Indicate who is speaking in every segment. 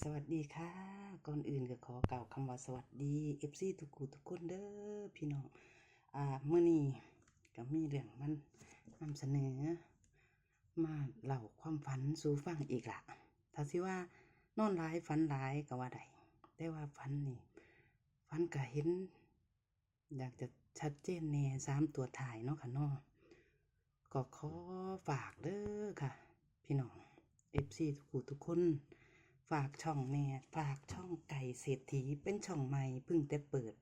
Speaker 1: สวัสดีค่ะ ก่อนอื่นก็ขอกล่าวคำว่าสวัสดี FC ทุกคู่ทุกคนเด้อพี่น้อง อ่าเมื่อนี้ก็มีเรื่องมันนำเสนอ มาเล่าความฝันสู่ฟังอีกละถ้าสิว่านอนร้ายฝันร้ายก็ว่าได้แต่ว่าฝันนี่ฝันก็เห็น อยากจะชัดเจนแน่สามตัวถ่ายเนาะค่ะนาะก็ขอฝากเด้อค่ะ พี่น้อง FC ทุกคู่ทุกคน ฝากช่องแน่ฝากช่องไก่เศรษฐีเป็นช่องใหม่พิ่งแต่เปิด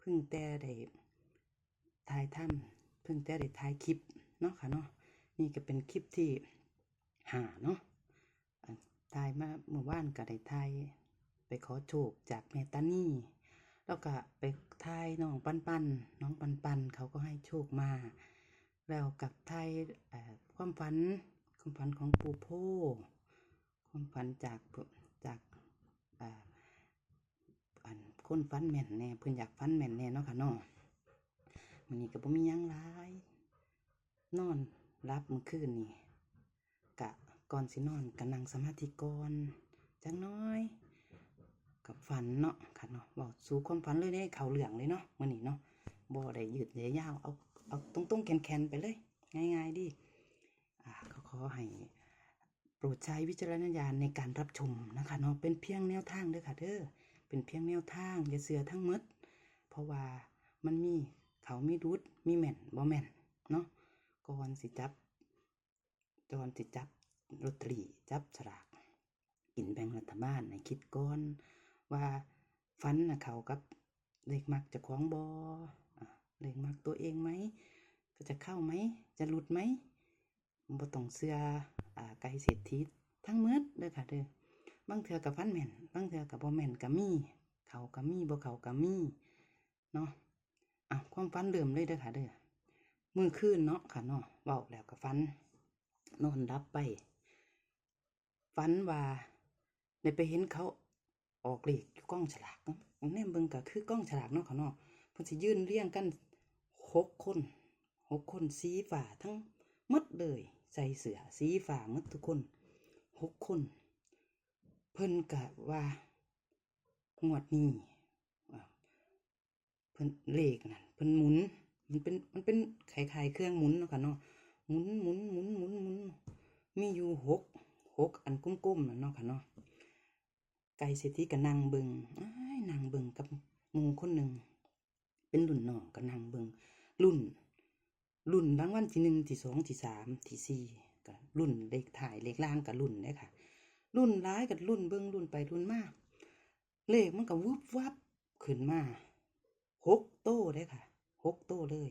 Speaker 1: พิ่งแต่ได้ถ่ายทำพิ่งแต่ได้ถ่ายคลิปเนาะค่ะเนาะนี่ก็เป็นคลิปที่หาเนาะถ่ายมาเมื่อวานก็ได้ถ่ายไปขอโชคจากแม่ตานี่แล้วก็ไปถ่ายน้องปันปันน้องปันปันเขาก็ให้โชคมา แล้วกับถ่ายความฝันความฝันของปู่โพ ความฝันจากจากอ่าอันคนฝันแม่นแน่เพิ่นอยากฝันแม่นแน่เนาะค่ะเนาะมื้อนี้ก็บ่มียังหลาย นอนรับมื่อคืนนี่กะก่อนสินอนก็นั่งสมาธิก่อนจังน้อยกับฝันเนาะค่ะเนาะเว้าสู่ความฝันเลยเด้เขาเรื่องเลยเนาะมื้อนี้เนาะบ่ได้ยืดยาวเอาเอาตรงๆแคนๆไปเลย ง่ายๆดิอ่าก็ขอให้ โปรดใช้วิจารณญาณในการรับชมนะคะเนาะเป็นเพียงแนวทางเด้อค่ะเด้อเป็นเพียงแนวทางอย่าเสือทั้งมด เพราะว่ามันมีเขามีรุดมีแม่นบ่แม่นเนาะก่อนสิจับก่อนสิจับลอตเตอรี่จับฉลากกินแบ่งรัฐบาลในคิดก่อนว่าฟันนะเขากับเลขมักจะคล้องบอะเลขมักตัวเองไหมก็จะเข้าไหมจะหลุดไหม บ่ต้องเสื้ออ่าไก่เศรษฐีทั้งหมดเด้อค่ะเด้อบางเทื่อกับฟันแม่นบางเทื่อกับบ่แม่นก็มีเขาก็มีบ่เขาก็มีเนาะอะความฝันเริ่มเลยเด้อค่ะเด้อมือคืนเนาะค่ะเนาะเว้าแล้วก็ฝันนอนรับไปฝันว่าได้ไปเห็นเขาออกเลขอยู่กล้องฉลากเนาะแนมเบิ่งก็คือกล้องฉลากเนาะค่ะเนาะเพิ่นสิยื่นเรียงกันหกคนหกคนสีฟ้าทั้ง มดเลย ใส่เสือสีฟ้ามดทุกคนหกคน เพิ่นกะว่างวดนี้เพิ่นเลขนั่นเพิ่นหมุน มันเป็นมันเป็นคล้ายๆเครื่องหมุนเนาะค่ะเนาะหมุนหมุนหมุนหมุนหมุนมีอยู่หกหกอันกลมๆน่ะเนาะค่ะเนาะไก่เศรษฐีก็นั่งเบิงอ้างเบิงกับมูคนหนึ่งเป็นรุ่นน้องก็นั่งเบิงรุ่น รุ่นรางวัลที่หนึ่งที่สองที่สามที่สี่ก็รุ่นเลขถ่ายเลขล่างกับรุ่นเด้ค่ะ รุ่นร้ายกับรุ่นเบิ้องรุ่นไปรุ่นมาเลขมันก็วุบวับขึ้นมาหกโต้เด้ค่ะหกโต้เลย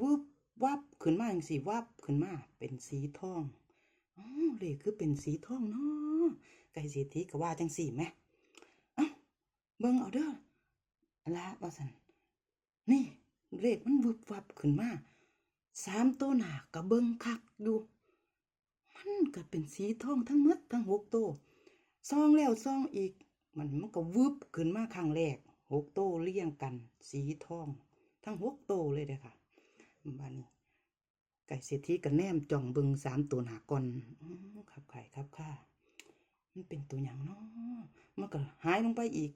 Speaker 1: วุบวับขึ้นมาอย่างสีวับขึ้นมาเป็นสีทองอ๋อเลขคือเป็นสีทองเนาะไก่เศรษฐีก็ว่าจังสี่ไหมเอ้าเบิ่งเอาเด้อละว่าสันนี่เลขมันวุบวับขึ้นมา สามตัวหนากระเบิงคักอยู่ มันก็เป็นสีทองทั้งมดทั้งหกตัวซองแล้วซองอีก มันมันก็วึบขึ้นมาครั้งแรกหกตัวเรียงกัน สีทอง ทั้งหกตัวเลยเด้ค่ะบ้านนี้ไก่เศรษฐีกับแนมจ่องเบิงสามตัวหนาก่อนอื้อครับไข่ครับข้ามันเป็นตัวอย่างเนาะมันก็หายลงไปอีก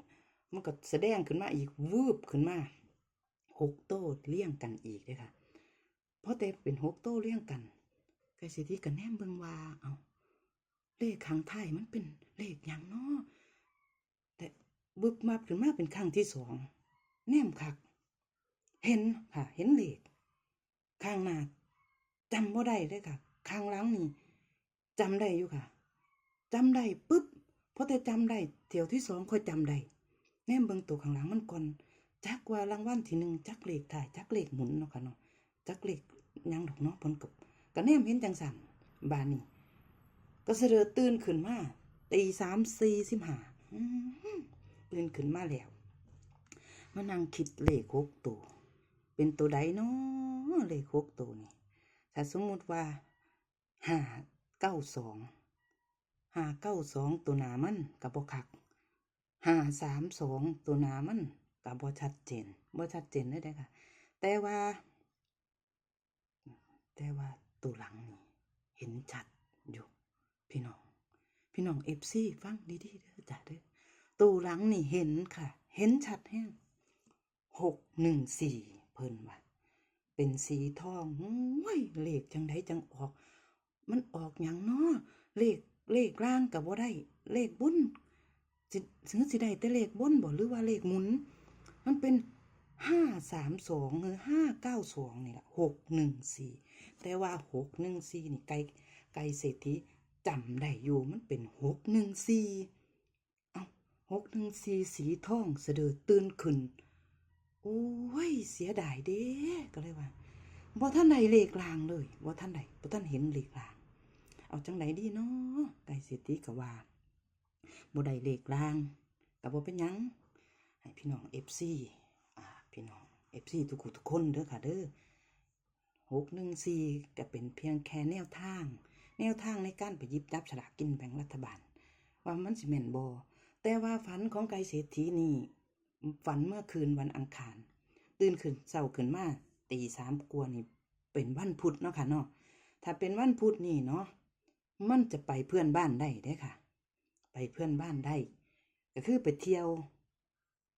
Speaker 1: มันก็แสดงขึ้นมาอีกวืบขึ้นมาหกโต้เลี่ยงกันอีกเลยค่ะ เพราะแต่เป็นหกโต้เลี่ยงกันไกสิที่กันแนมเบิงว่าเอาเลขข้างท้ายมันเป็นเลขอย่างเนาะแต่บึบมาขึ้นมาเป็นครั้งที่สองแนมคัก เห็นค่ะ เห็นเลขข้างหน้าจำบ่ได้เลยค่ะ ข้างหลังนี่จำได้อยู่ค่ะจำได้ปุ๊บเพราะแต่จำได้เที่ยวที่สองค่อยจำได้แนมเบิงตัวข้างหลังมันก่อนจักว่ารางวัลที่หนึ่งจักเลขถ่ายจักเลขหมุนเนาะค่ะเนาะ จักเลขหยังดอกเนาะผลกับก็แนมเห็นจังสันบานนี้ก็เสดอตื่นขึ้นมาตีสามสี่สิบห้าตื่นขึ้นมาแล้วมานั่งคิดเลขหกตัว เป็นตัวใดเนาะเลขหกตัวนี่ถ้าสมมุติว่าห้าเก้าสองห้าเก้าสองตัวหนามันกับบ่คักห้าสามสองตัวหนามันกับบ่ชัดเจนบ่ชัดเจนได้อค่ะ แต่ว่า แต่ว่าตัวหลังนี่เห็นชัดอยู่ พี่น้อง พี่น้องเอฟซีฟังดีๆเด้อจ้ะเด้อตู้หลังนี่เห็นค่ะ เห็นชัดแฮงหกหนึ่งสี่เพิ่นว่าเป็นสีทองโอ้ยเลขจังไดจังออก มันออกหยังนาะเลขเลขล่างกับว่าได้ เลขบนสิถึงสิได้แต่เลขบนบ่หรือว่าเลขหมุน มันเป็นห้าสามสองหรือห้าเก้าสองนี่แหละหกหนึ่งสี่ แต่ว่าหกหนึ่งสี่นี่ไกลไกลเศรษฐีจำได้อยู่มันเป็นหกหนึ่งสี่เอาหกหนึ่งสี่สีทองเสดอตื่นขึ้น โอ้ย เสียดายเด้ก็เลยว่าบ่ท่านใดเลขลางเลยบ่ท่านใดบ่ท่านเห็นเลขลาง เอาจังไหนดีเนาะไก่เศรษฐีก็ว่าบ่ได้เลขลางก็บ่เป็นยังให้พี่น้อง FC อ่าพี่น้อง FC ทุกคนทุกคนเด้อค่ะเด้อ 614 ก็เป็นเพียงแค่แนวทาง แนวทางในการไปยิบจับฉลากกินแบ่งรัฐบาล ว่ามันสิแม่นบ่แต่ว่าฝันของไก่เศรษฐีนี่ฝันเมื่อคืนวันอังคาร ตื่นขึ้นเช้าขึ้นมาตีสามกว่านี่เป็นวันพุธเนาะค่ะเนาะถ้าเป็นวันพุธนี่เนาะมันจะไปเพื่อนบ้านได้ได้ค่ะ ไปเพื่อนบ้านได้ ก็คือไปเที่ยว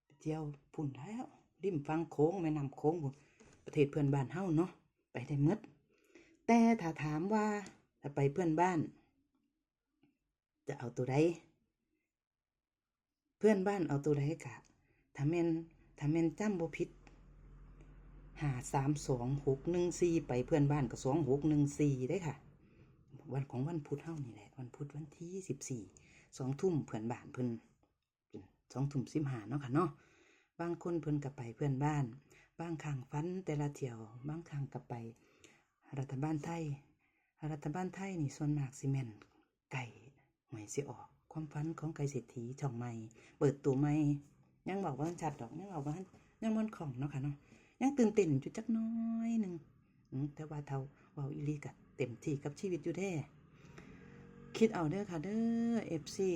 Speaker 1: ไปเที่ยวพุ่นแล้วริมฟังโค้งแม่น้ำโค้งประเทศเพื่อนบ้านเฮาเนาะ ไปได้มดแต่ถ้าถามว่าถ้าไปเพื่อนบ้าน จะเอาตัวใดเพื่อนบ้านเอาตัวใดกะถ้าแม่นถ้าแม่นจำบ่ผิดหาสามสองหกหนึ่งสี่ไปเพื่อนบ้านก็สองหกหนึ่งสี่ได้ค่ะ วันของวันพุธเท่านี่แหละ วันพุธวันที่สิบสี่สองทุ่มเพื่อนบ้านเพิ่นสองทุ่มสิบหาเนาะค่ะเนาะบางคนเพิ่นกับไปเพื่อนบ้าน บางครั้งฟันแต่ละเที่ยวบางครั้งกับไป รัฐบาลไทย รัฐบาลไทยนี่ส่วนมากสิแม่นไก่หวยสิออก ความฝันของไก่เศรษฐีช่องใหม่ เปิดตัวใหม่ยังบอกว่าชัดดอกยังบอกว่ายังมันของเนาะค่ะเนาะยังตื่นเต้นอยู่จักน้อยหนึ่งแต่ว่าเท่าวาอีหลีกะเต็มที่กับชีวิตอยู่แท้คิดเอาเด้อค่ะเด้อเอฟซี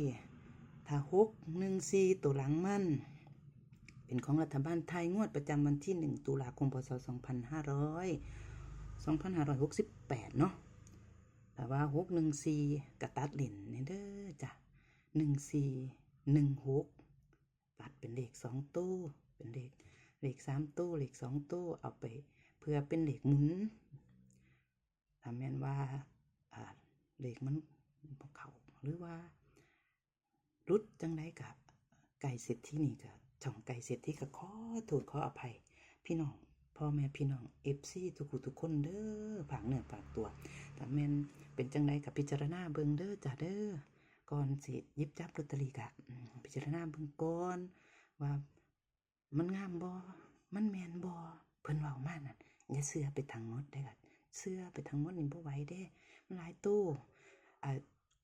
Speaker 1: ถ้าหกหนึ่งสี่ตัวหลังมัน เป็นของรัฐบาลไทยงวดประจำวันที่หนึ่งตุลาคมพศสองพันห้าร้อยสองพันห้าร้อยหกสิบแปดเนาะแต่ว่าหกหนึ่งซีกระตัดเหรียญเนี่เด้อจ้ะหนึ่งซีหนึ่งหกตัดเป็นเลขสองตู้ เป็นเลขเลขสามตู้ เลขสองตู้ เอาไปเพื่อเป็นเลขหมุนถ้าแม่นว่าเลขมันเขาหรือว่ารุดจังไดกับไก่เสร็จที่นี่กับ ช่องไก่เสร็จที่ก็ขอโทษขออภัย พี่น้องพ่อแม่พี่น้องเอฟซีทุกผู้ทุกคนเด้อฝากเนื้อฝากตัวถ้าแม่นเป็นจังไดกับพิจารณาเบิงเด้อจ้าเด้อก่อนสิยิบจับลอตเตอรี่กะพิจารณาเบิงก่อนว่ามันงามบ่มันแมนบ่เพิ่นเว้ามากนั่นอย่าเชื่อไปทั้งมดเด้อเชื่อไปทั้งมดนี่บ่ไหวเด้มันหลายตู้อ่า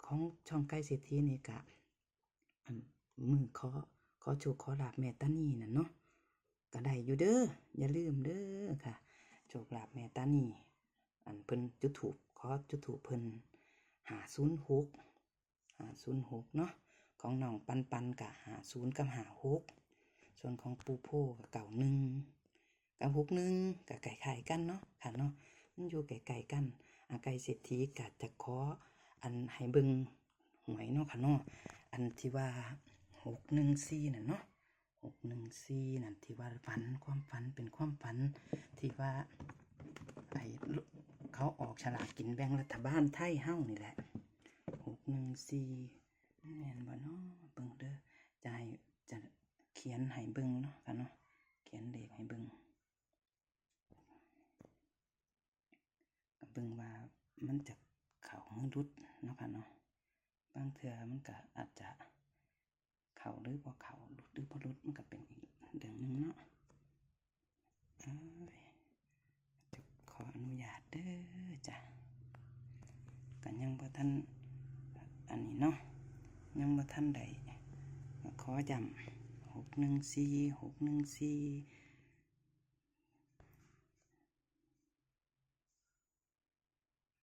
Speaker 1: ของช่องไก่เศรษฐีนี่กะมือขอ ขอโชคขอลาบแม่ตานีน่ะเนาะก็ได้อยู่เด้ออย่าลืมเด้อค่ะ โชคลาบแม่ตานีอันเพิ่นจุดถูกขอจุดถูกเพิ่นหาศูนย์หกหาศูนย์หกเนาะของน้องปันปันกับหาศูนย์กับหาหกส่วนของปูโพกับเก่าหนึ่งกับหกหนึ่งกับไก่ไข่กันเนาะค่ะเนาะมันอยู่ไก่ไก่กันอาไก่เศรษฐีกะจะขออันให้เบิงหวยเนาะค่ะเนาะอันที่ว่า หกหนึ่งสี่น่ะเนาะหกหนึ่งสี่นั่นที่ว่าฝันความฝันเป็นความฝันที่ว่าไอเขาออกฉลากกินแบ่งรัฐบาลไทยเฮ้านี่แหละหกหนึ่งสี่แม่นบ่เนาะเบิ่งเด้อจะให้จะเขียนให้เบิ่งเนาะกันเนาะเขียนเลขให้เบิ่งเบิ่งว่ามันจะเข้ารุดเนาะค่ะเนาะบางเทื่อมันก็อาจจะ เขาหรือบ่เขาหรือบ่รุดมันก็เป็นอีกเรื่องหนึ่งเนาะจะขออนุญาตเด้อจ้ะกันยังบ่ท่านอันนี้เนาะยังบ่ท่านใดขอจ้ำหกหนึ่งสี่หกหนึ่งสี่